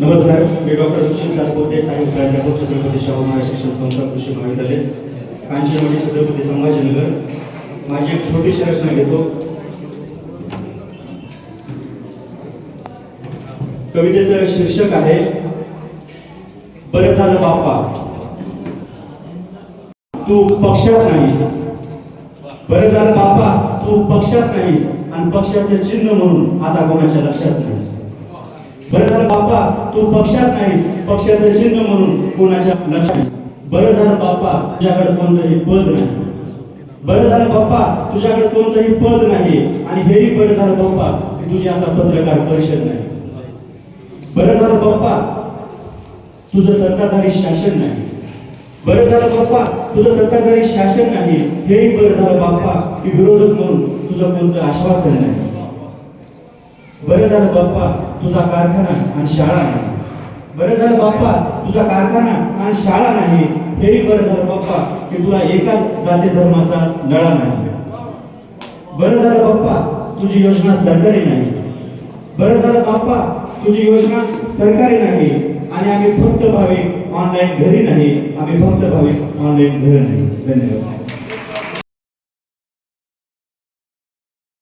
नमस्कार मी डॉक्टर सुशील सातपुते साहेब प्राध्यापक छत्रपती शाहू महाराज शिक्षण संस्था कृषी महाविद्यालय कांचनवाडी छत्रपती संभाजीनगर. माझी एक छोटीशी रचना घेतो. कवितेचं शीर्षक आहे बरं झालं बाप्पा. तू पक्षात नाहीस. बरं झालं बाप्पा तू पक्षात नाहीस. आणि पक्षाचं चिन्ह म्हणून आता कोणाच्या लक्षात नाहीस. बरं झालं बाप्पा तू पक्षात नाहीस. पक्षाचं चिन्ह म्हणून कोणाच्या लक्षात बरं झालं बाप्पा तुझ्याकडे कोणतंही पद नाही. बरं झालं बाप्पा तुझ्याकडे कोणतंही पद नाही आणि हेही बरं झालं बाप्पा की तुझी आता पत्रकार परिषद नाही. बरं झालं बाप्पा तुझं सत्ताधारी शासन नाही. बरं झालं बाप्पा तुझं सत्ताधारी शासन नाही हेही बरं झालं बाप्पा की विरोधक म्हणून तुझं कोणतं आश्वासन नाही. बरं झालं बाप्पा तुझा कारखाना आणि शाळा नाही. बरं झालं बाप्पा तुझा कारखाना आणि शाळा नाही. हेही बरं झालं बाप्पा की तुला एकाच जाती धर्माचा लढा नाही. बरं झालं बाप्पा तुझी योजना सरकारी नाही. बरं झालं बाप्पा तुझी योजना सरकारी नाही. आणि आम्ही फक्त भाविक ऑनलाईन घरी नाही. आम्ही फक्त भाविक ऑनलाईन घर नाही. धन्यवाद.